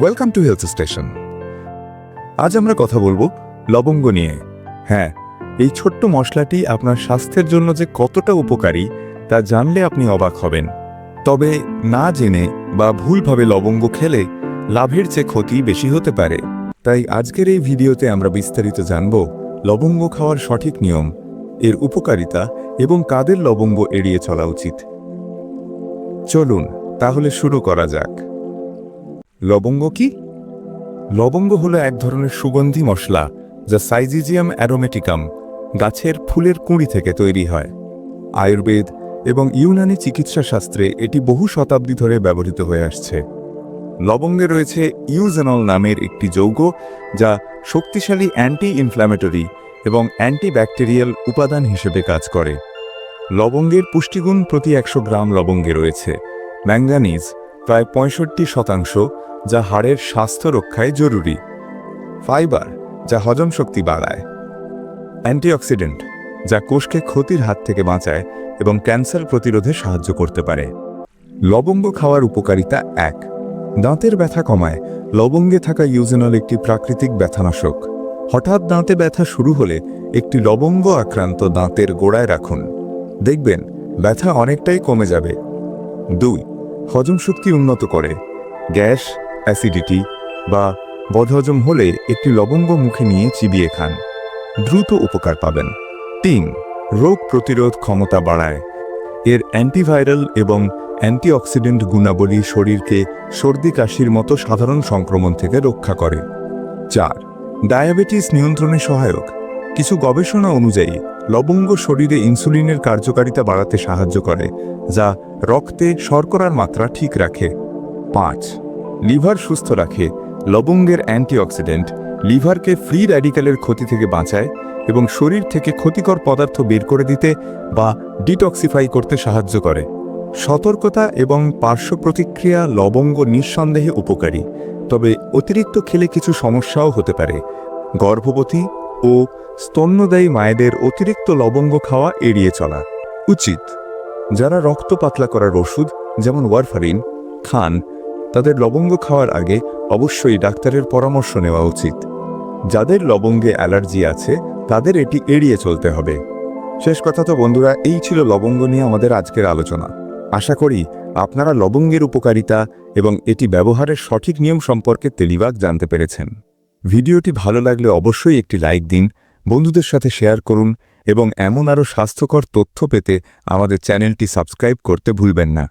Welcome to health station আজ আমরা কথা বলব লবঙ্গ নিয়ে। হ্যাঁ এই ছোট্ট মশলাটি আপনার স্বাস্থ্যের জন্য যে কতটা উপকারী, তা জানলে আপনি অবাক হবেন। তবে না জেনে বা ভুলভাবে লবঙ্গ খেলে লাভের চেয়ে ক্ষতি বেশি হতে পারে। তাই আজকের এই ভিডিওতে আমরা বিস্তারিত জানব লবঙ্গ খাওয়ার সঠিক নিয়ম, এর উপকারিতা এবং কাদের লবঙ্গ এড়িয়ে চলা উচিত। চলুন, তাহলে শুরু করা যাক। লবঙ্গ কি? লবঙ্গ হলো এক ধরনের সুগন্ধি মশলা যা সাইজিজিয়াম অ্যারোমেটিকাম, গাছের ফুলের কুঁড়ি থেকে তৈরি হয়। আয়ুর্বেদ এবং ইউনানি চিকিৎসা শাস্ত্রে এটি বহু শতাব্দী ধরে ব্যবহৃত হয়ে আসছে। লবঙ্গে রয়েছে ইউজেনল নামের একটি যৌগ যা শক্তিশালী অ্যান্টি ইনফ্ল্যামেটরি এবং অ্যান্টিব্যাকটেরিয়াল উপাদান হিসেবে কাজ করে। লবঙ্গের পুষ্টিগুণ প্রতি একশো গ্রাম লবঙ্গে রয়েছে। ম্যাঙ্গানিজ প্রায় পঁয়ষট্টি শতাংশ যা হাড়ের স্বাস্থ্য রক্ষায় জরুরি। ফাইবার, যা হজম শক্তি বাড়ায়। অ্যান্টিঅক্সিডেন্ট, যা কোষকে ক্ষতির হাত থেকে বাঁচায় এবং ক্যান্সার প্রতিরোধে সাহায্য করতে পারে। লবঙ্গ খাওয়ার উপকারিতা এক। দাঁতের ব্যথা কমায়। লবঙ্গে থাকা ইউজেনল একটি প্রাকৃতিক ব্যথানাশক। হঠাৎ দাঁতে ব্যথা শুরু হলে একটি লবঙ্গ আক্রান্ত দাঁতের গোড়ায় রাখুন। দেখবেন, ব্যথা অনেকটাই কমে যাবে। দুই, হজম শক্তি উন্নত করে। গ্যাস অ্যাসিডিটি বা বদহজম হলে একটি লবঙ্গ মুখে নিয়ে চিবিয়ে খান। দ্রুত উপকার পাবেন। তিন, রোগ প্রতিরোধ ক্ষমতা বাড়ায়। এর অ্যান্টিভাইরাল এবং অ্যান্টিঅক্সিডেন্ট গুণাবলী শরীরকে সর্দি কাশির মতো সাধারণ সংক্রমণ থেকে রক্ষা করে। চার, ডায়াবেটিস নিয়ন্ত্রণে সহায়ক। কিছু গবেষণা অনুযায়ী, লবঙ্গ শরীরে ইনসুলিনের কার্যকারিতা বাড়াতে সাহায্য করে, যা রক্তে শর্করার মাত্রা ঠিক রাখে। পাঁচ লিভার সুস্থ রাখে, লবঙ্গের অ্যান্টিঅক্সিডেন্ট, লিভারকে ফ্রি র্যাডিক্যালের ক্ষতি থেকে বাঁচায় এবং শরীর থেকে ক্ষতিকর পদার্থ বের করে দিতে বা ডিটক্সিফাই করতে সাহায্য করে। সতর্কতা এবং পার্শ্ব প্রতিক্রিয়া লবঙ্গ নিঃসন্দেহে উপকারী, তবে অতিরিক্ত খেলে কিছু সমস্যাও হতে পারে। গর্ভবতী ও স্তন্যদায়ী মায়েদের অতিরিক্ত লবঙ্গ খাওয়া এড়িয়ে চলা উচিত। যারা রক্ত পাতলা করার ওষুধ, যেমন ওয়ারফারিন, খান তাদের লবঙ্গ খাওয়ার আগে অবশ্যই ডাক্তারের পরামর্শ নেওয়া উচিত। যাদের লবঙ্গে অ্যালার্জি আছে, তাদের এটি এড়িয়ে চলতে হবে। শেষ কথা তো বন্ধুরা, এই ছিল লবঙ্গ নিয়ে আমাদের আজকের আলোচনা। আশা করি আপনারা লবঙ্গের উপকারিতা এবং এটি ব্যবহারের সঠিক নিয়ম সম্পর্কে তেলিবাগ জানতে পেরেছেন। ভিডিওটি ভালো লাগলে অবশ্যই একটি লাইক দিন, বন্ধুদের সাথে শেয়ার করুন এবং এমন আরও স্বাস্থ্যকর তথ্য পেতে আমাদের চ্যানেলটি সাবস্ক্রাইব করতে ভুলবেন না।